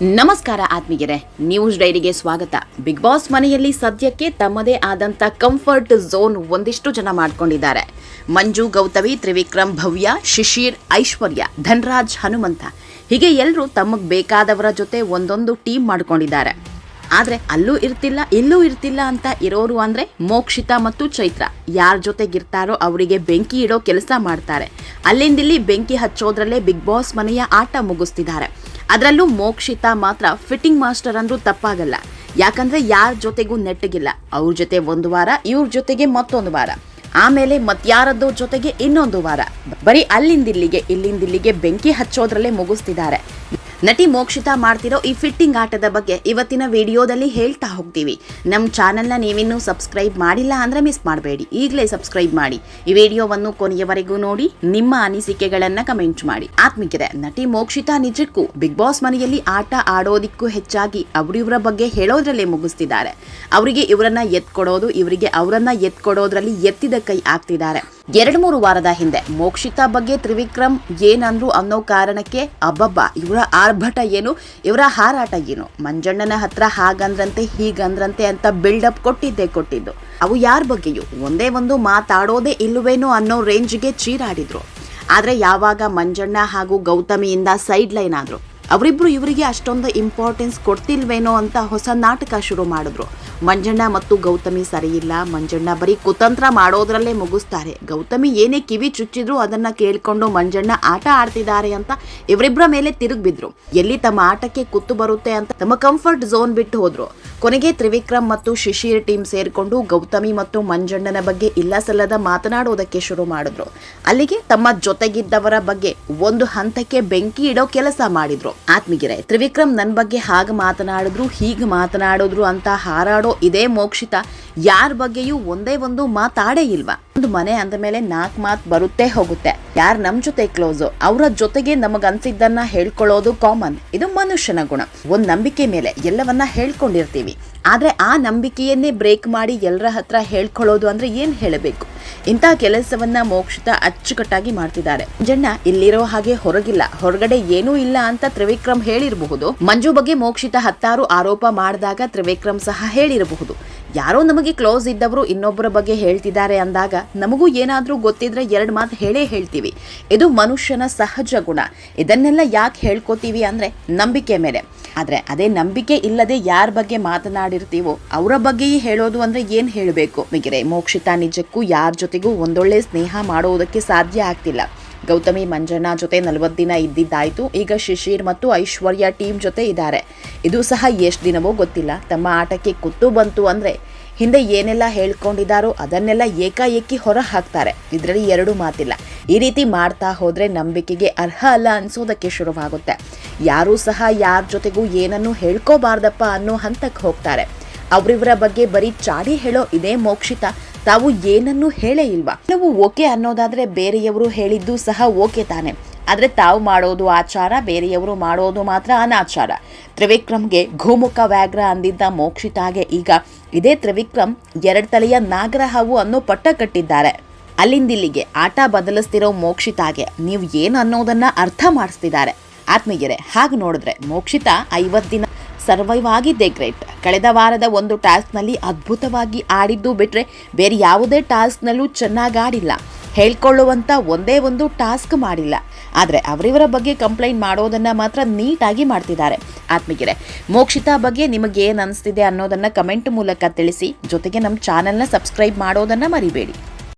ನಮಸ್ಕಾರ ಆತ್ಮೀಯರೇ, ನ್ಯೂಸ್ ಡೈರಿಗೆ ಸ್ವಾಗತ. ಬಿಗ್ ಬಾಸ್ ಮನೆಯಲ್ಲಿ ಸದ್ಯಕ್ಕೆ ತಮ್ಮದೇ ಆದಂತ ಕಂಫರ್ಟ್ ಝೋನ್ ಒಂದಿಷ್ಟು ಜನ ಮಾಡ್ಕೊಂಡಿದ್ದಾರೆ. ಮಂಜು, ಗೌತಮಿ, ತ್ರಿವಿಕ್ರಮ್, ಭವ್ಯ, ಶಿಶಿರ್, ಐಶ್ವರ್ಯ, ಧನ್ರಾಜ್, ಹನುಮಂತ. ಹೀಗೆ ಎಲ್ಲರೂ ತಮಗೆ ಬೇಕಾದವರ ಜೊತೆ ಒಂದೊಂದು ಟೀಮ್ ಮಾಡ್ಕೊಂಡಿದ್ದಾರೆ. ಆದರೆ ಅಲ್ಲೂ ಇರ್ತಿಲ್ಲ, ಇಲ್ಲೂ ಇರ್ತಿಲ್ಲ ಅಂತ ಇರೋರು ಅಂದ್ರೆ ಮೋಕ್ಷಿತ ಮತ್ತು ಚೈತ್ರ. ಯಾರ ಜೊತೆಗಿರ್ತಾರೋ ಅವರಿಗೆ ಬೆಂಕಿ ಇಡೋ ಕೆಲಸ ಮಾಡ್ತಾರೆ. ಅಲ್ಲಿಂದಿಲ್ಲಿ ಬೆಂಕಿ ಹಚ್ಚೋದ್ರಲ್ಲೇ ಬಿಗ್ ಬಾಸ್ ಮನೆಯ ಆಟ ಮುಗಿಸ್ತಿದ್ದಾರೆ. ಅದರಲ್ಲೂ ಮೋಕ್ಷಿತ ಮಾತ್ರ ಫಿಟ್ಟಿಂಗ್ ಮಾಸ್ಟರ್ ಅಂದ್ರೂ ತಪ್ಪಾಗಲ್ಲ. ಯಾಕಂದ್ರೆ ಯಾರ ಜೊತೆಗೂ ನೆಟ್ಟಗಿಲ್ಲ. ಅವ್ರ ಜೊತೆ ಒಂದು ವಾರ, ಇವ್ರ ಜೊತೆಗೆ ಮತ್ತೊಂದು ವಾರ. ಆಮೇಲೆ ಮತ್ಯಾರದ್ದೋ ಜೊತೆಗೆ ಇನ್ನೊಂದು ವಾರ. ಬರೀ ಅಲ್ಲಿಂದಿಲ್ಲಿಗೆ, ಇಲ್ಲಿಂದಿಲ್ಲಿಗೆ ಬೆಂಕಿ ಹಚ್ಚೋದ್ರಲ್ಲೇ ಮುಗಿಸ್ತಿದ್ದಾರೆ. ನಟಿ ಮೋಕ್ಷಿತಾ ಮಾಡ್ತಿರೋ ಈ ಫಿಟ್ಟಿಂಗ್ ಆಟದ ಬಗ್ಗೆ ಇವತ್ತಿನ ವಿಡಿಯೋದಲ್ಲಿ ಹೇಳ್ತಾ ಹೋಗ್ತೀವಿ. ನಮ್ಮ ಚಾನೆಲ್ನ ನೀವಿನ್ನೂ ಸಬ್ಸ್ಕ್ರೈಬ್ ಮಾಡಿಲ್ಲ ಅಂದರೆ ಮಿಸ್ ಮಾಡಬೇಡಿ. ಈಗಲೇ ಸಬ್ಸ್ಕ್ರೈಬ್ ಮಾಡಿ. ಈ ವಿಡಿಯೋವನ್ನು ಕೊನೆಯವರೆಗೂ ನೋಡಿ, ನಿಮ್ಮ ಅನಿಸಿಕೆಗಳನ್ನು ಕಮೆಂಟ್ ಮಾಡಿ. ಆತ್ಮಿಕರೆ ನಟಿ ಮೋಕ್ಷಿತಾ ನಿಜಕ್ಕೂ ಬಿಗ್ ಬಾಸ್ ಮನೆಯಲ್ಲಿ ಆಟ ಆಡೋದಿಕ್ಕೂ ಹೆಚ್ಚಾಗಿ ಅವರಿವರ ಬಗ್ಗೆ ಹೇಳೋದ್ರಲ್ಲೇ ಮುಗಿಸ್ತಿದ್ದಾರೆ. ಅವರಿಗೆ ಇವರನ್ನ ಎತ್ಕೊಡೋದು, ಇವರಿಗೆ ಅವರನ್ನ ಎತ್ಕೊಡೋದ್ರಲ್ಲಿ ಎತ್ತಿದ ಕೈ ಆಗ್ತಿದ್ದಾರೆ. ಎರಡು ಮೂರು ವಾರದ ಹಿಂದೆ ಮೋಕ್ಷಿತಾ ಬಗ್ಗೆ ತ್ರಿವಿಕ್ರಮ್ ಏನಂದ್ರು ಅನ್ನೋ ಕಾರಣಕ್ಕೆ, ಅಬ್ಬಬ್ಬ, ಇವರ ಆರ್ಭಟ ಏನು, ಇವರ ಹಾರಾಟ ಏನು, ಮಂಜಣ್ಣನ ಹತ್ರ ಹಾಗಂದ್ರಂತೆ, ಹೀಗಂದ್ರಂತೆ ಅಂತ ಬಿಲ್ಡಪ್ ಕೊಟ್ಟಿದ್ದೆ ಕೊಟ್ಟಿದ್ದು. ಅವು ಯಾರ ಬಗ್ಗೆಯೂ ಒಂದೇ ಒಂದು ಮಾತಾಡೋದೇ ಇಲ್ಲವೇನೋ ಅನ್ನೋ ರೇಂಜ್ಗೆ ಚೀರಾಡಿದ್ರು. ಆದ್ರೆ ಯಾವಾಗ ಮಂಜಣ್ಣ ಹಾಗೂ ಗೌತಮಿಯಿಂದ ಸೈಡ್ ಲೈನ್ ಆದ್ರು ಅವರಿಬ್ರು ಇವರಿಗೆ ಅಷ್ಟೊಂದು ಇಂಪಾರ್ಟೆನ್ಸ್ ಕೊಡ್ತಿಲ್ವೇನೋ ಅಂತ ಹೊಸ ನಾಟಕ ಶುರು ಮಾಡಿದ್ರು. ಮಂಜಣ್ಣ ಮತ್ತು ಗೌತಮಿ ಸರಿಯಿಲ್ಲ. ಮಂಜಣ್ಣ ಬರೀ ಕುತಂತ್ರ ಮಾಡೋದ್ರಲ್ಲೇ ಮುಗಿಸ್ತಾರೆ. ಗೌತಮಿ ಏನೇ ಕಿವಿ ಚುಚ್ಚಿದ್ರು ಅದನ್ನ ಕೇಳ್ಕೊಂಡು ಮಂಜಣ್ಣ ಆಟ ಆಡ್ತಿದ್ದಾರೆ ಅಂತ ಇವರಿಬ್ಬರ ಮೇಲೆ ತಿರುಗಿ ಬಿದ್ರು ಎಲ್ಲಿ ತಮ್ಮ ಆಟಕ್ಕೆ ಕುತ್ತು ಬರುತ್ತೆ ಅಂತ ತಮ್ಮ ಕಂಫರ್ಟ್ ಝೋನ್ ಬಿಟ್ಟು ಹೋದ್ರು. ಕೊನೆಗೆ ತ್ರಿವಿಕ್ರಮ್ ಮತ್ತು ಶಿಶಿರ್ ಟೀಮ್ ಸೇರಿಕೊಂಡು ಗೌತಮಿ ಮತ್ತು ಮಂಜಣ್ಣನ ಬಗ್ಗೆ ಇಲ್ಲ ಸಲ್ಲದ ಮಾತನಾಡೋದಕ್ಕೆ ಶುರು ಮಾಡಿದ್ರು. ಅಲ್ಲಿಗೆ ತಮ್ಮ ಜೊತೆಗಿದ್ದವರ ಬಗ್ಗೆ ಒಂದು ಹಂತಕ್ಕೆ ಬೆಂಕಿ ಇಡೋ ಕೆಲಸ ಮಾಡಿದ್ರು. ಆತ್ಮಿಗಿರೆ ತ್ರಿವಿಕ್ರಮ್ ನನ್ನ ಬಗ್ಗೆ ಹಾಗೆ ಮಾತನಾಡಿದ್ರು, ಹೀಗೆ ಮಾತನಾಡಿದ್ರು ಅಂತ ಹಾರಾಡೋ ಇದೇ ಮೋಕ್ಷಿತ, ಯಾರ ಬಗ್ಗೆಯೂ ಒಂದೇ ಒಂದು ಮಾತಾಡೇ ಇಲ್ವಾ? ಒಂದು ಮನೆ ಅಂದ ಮೇಲೆ ನಾಲ್ಕು ಮಾತು ಬರುತ್ತೆ ಹೋಗುತ್ತೆ. ಯಾರು ನಮ್ ಜೊತೆ ಕ್ಲೋಸು ಅವರ ಜೊತೆಗೆ ನಮಗ್ ಅನ್ಸಿದ್ದನ್ನ ಹೇಳ್ಕೊಳ್ಳೋದು ಕಾಮನ್ ಇದು ಮನುಷ್ಯನ ಗುಣ. ಒಂದ್ ನಂಬಿಕೆ ಮೇಲೆ ಎಲ್ಲವನ್ನ ಹೇಳ್ಕೊಂಡಿರ್ತೀವಿ. ಆದ್ರೆ ಆ ನಂಬಿಕೆಯನ್ನೇ ಬ್ರೇಕ್ ಮಾಡಿ ಎಲ್ಲರ ಹತ್ರ ಹೇಳ್ಕೊಳ್ಳೋದು ಅಂದ್ರೆ ಏನ್ ಹೇಳಬೇಕು? ಇಂಥ ಕೆಲಸವನ್ನ ಮೋಕ್ಷಿತ ಅಚ್ಚುಕಟ್ಟಾಗಿ ಮಾಡ್ತಿದ್ದಾರೆ. ಜಣ್ಣ ಇಲ್ಲಿರೋ ಹಾಗೆ ಹೊರಗಿಲ್ಲ. ಹೊರಗಡೆ ಏನೂ ಇಲ್ಲ ಅಂತ ತ್ರಿವಿಕ್ರಮ್ ಹೇಳಿರಬಹುದು. ಮಂಜು ಬಗ್ಗೆ ಮೋಕ್ಷಿತ ಹತ್ತಾರು ಆರೋಪ ಮಾಡಿದಾಗ ತ್ರಿವಿಕ್ರಮ್ ಸಹ ಹೇಳಿರಬಹುದು. ಯಾರೋ ನಮಗೆ ಕ್ಲೋಸ್ ಇದ್ದವರು ಇನ್ನೊಬ್ಬರ ಬಗ್ಗೆ ಹೇಳ್ತಿದ್ದಾರೆ ಅಂದಾಗ ನಮಗೂ ಏನಾದರೂ ಗೊತ್ತಿದ್ರೆ ಎರಡು ಮಾತು ಹೇಳೇ ಹೇಳ್ತೀವಿ. ಇದು ಮನುಷ್ಯನ ಸಹಜ ಗುಣ. ಇದನ್ನೆಲ್ಲ ಯಾಕೆ ಹೇಳ್ಕೊತೀವಿ ಅಂದ್ರೆ ನಂಬಿಕೆ ಮೇಲೆ. ಆದ್ರೆ ಅದೇ ನಂಬಿಕೆ ಇಲ್ಲದೆ ಯಾರ ಬಗ್ಗೆ ಮಾತನಾಡಿರ್ತೀವೋ ಅವರ ಬಗ್ಗೆಯೇ ಹೇಳೋದು ಅಂದ್ರೆ ಏನು ಹೇಳಬೇಕು? ಮಿಗಿರೆ, ಮೋಕ್ಷಿತ ನಿಜಕ್ಕೂ ಯಾರ ಜೊತೆಗೂ ಒಂದೊಳ್ಳೆ ಸ್ನೇಹ ಮಾಡೋದಕ್ಕೆ ಸಾಧ್ಯ ಆಗ್ತಿಲ್ಲ. ಗೌತಮಿ ಮಂಜಣ್ಣ ಜೊತೆ ನಲವತ್ತು ದಿನ ಇದ್ದಿದ್ದಾಯಿತು. ಈಗ ಶಿಶಿರ್ ಮತ್ತು ಐಶ್ವರ್ಯ ಟೀಮ್ ಜೊತೆ ಇದ್ದಾರೆ. ಇದು ಸಹ ಎಷ್ಟು ದಿನವೋ ಗೊತ್ತಿಲ್ಲ. ತಮ್ಮ ಆಟಕ್ಕೆ ಕುತ್ತು ಬಂತು ಅಂದ್ರೆ ಹಿಂದೆ ಏನೆಲ್ಲ ಹೇಳ್ಕೊಂಡಿದ್ದಾರೋ ಅದನ್ನೆಲ್ಲ ಏಕಾಏಕಿ ಹೊರ ಹಾಕ್ತಾರೆ. ಇದರಲ್ಲಿ ಎರಡು ಮಾತಿಲ್ಲ. ಈ ರೀತಿ ಮಾಡ್ತಾ ಹೋದರೆ ನಂಬಿಕೆಗೆ ಅರ್ಹ ಅಲ್ಲ ಅನ್ಸೋದಕ್ಕೆ ಶುರುವಾಗುತ್ತೆ. ಯಾರೂ ಸಹ ಯಾರ ಜೊತೆಗೂ ಏನನ್ನೂ ಹೇಳ್ಕೋಬಾರ್ದಪ್ಪ ಅನ್ನೋ ಹಂತಕ್ಕೆ ಹೋಗ್ತಾರೆ. ಅವರಿವರ ಬಗ್ಗೆ ಬರೀ ಚಾಡಿ ಹೇಳೋ ಇದೇ ಮೋಕ್ಷಿತ. ತಾವು ಏನನ್ನೂ ಹೇಳೇ ಇಲ್ವಾ? ನಾವು ಓಕೆ ಅನ್ನೋದಾದ್ರೆ ಬೇರೆಯವರು ಹೇಳಿದ್ದು ಸಹ ಓಕೆ ತಾನೆ. ಆದರೆ ತಾವು ಮಾಡೋದು ಆಚಾರ, ಬೇರೆಯವರು ಮಾಡೋದು ಮಾತ್ರ ಅನಾಚಾರ. ತ್ರಿವಿಕ್ರಮ್ಗೆ ಗೋಮುಖ ವ್ಯಾಘ್ರ ಅಂದಿದ್ದ ಮೋಕ್ಷಿತಾಗೆ ಈಗ ಇದೇ ತ್ರಿವಿಕ್ರಮ್ ಎರಡು ತಲೆಯ ನಾಗರ ಹಾವು ಅನ್ನೋ ಪಟ್ಟ ಕಟ್ಟಿದ್ದಾರೆ. ಅಲ್ಲಿಂದಿಲ್ಲಿಗೆ ಆಟ ಬದಲಿಸ್ತಿರೋ ಮೋಕ್ಷಿತಾಗೆ ನೀವು ಏನು ಅನ್ನೋದನ್ನ ಅರ್ಥ ಮಾಡಿಸ್ತಿದ್ದಾರೆ. ಆತ್ಮೀಯರೇ, ಹಾಗೆ ನೋಡಿದ್ರೆ ಮೋಕ್ಷಿತ ಐವತ್ತು ದಿನ ಸರ್ವೈವ್ ಆಗಿದ್ದೆ ಗ್ರೇಟ್ ಕಳೆದ ವಾರದ ಒಂದು ಟಾಸ್ಕ್ನಲ್ಲಿ ಅದ್ಭುತವಾಗಿ ಆಡಿದ್ದು ಬಿಟ್ಟರೆ ಬೇರೆ ಯಾವುದೇ ಟಾಸ್ಕ್ನಲ್ಲೂ ಚೆನ್ನಾಗಿ ಆಡಿಲ್ಲ. ಹೇಳ್ಕೊಳ್ಳುವಂಥ ಒಂದೇ ಒಂದು ಟಾಸ್ಕ್ ಮಾಡಿಲ್ಲ. ಆದರೆ ಅವರಿವರ ಬಗ್ಗೆ ಕಂಪ್ಲೇಂಟ್ ಮಾಡೋದನ್ನು ಮಾತ್ರ ನೀಟಾಗಿ ಮಾಡ್ತಿದ್ದಾರೆ. ಆತ್ಮೀಯರೇ, ಮೋಕ್ಷಿತಾ ಬಗ್ಗೆ ನಿಮಗೆ ಏನು ಅನಿಸ್ತಿದೆ ಅನ್ನೋದನ್ನು ಕಮೆಂಟ್ ಮೂಲಕ ತಿಳಿಸಿ, ಜೊತೆಗೆ ನಮ್ಮ ಚಾನಲ್ನ ಸಬ್ಸ್ಕ್ರೈಬ್ ಮಾಡೋದನ್ನು ಮರಿಬೇಡಿ.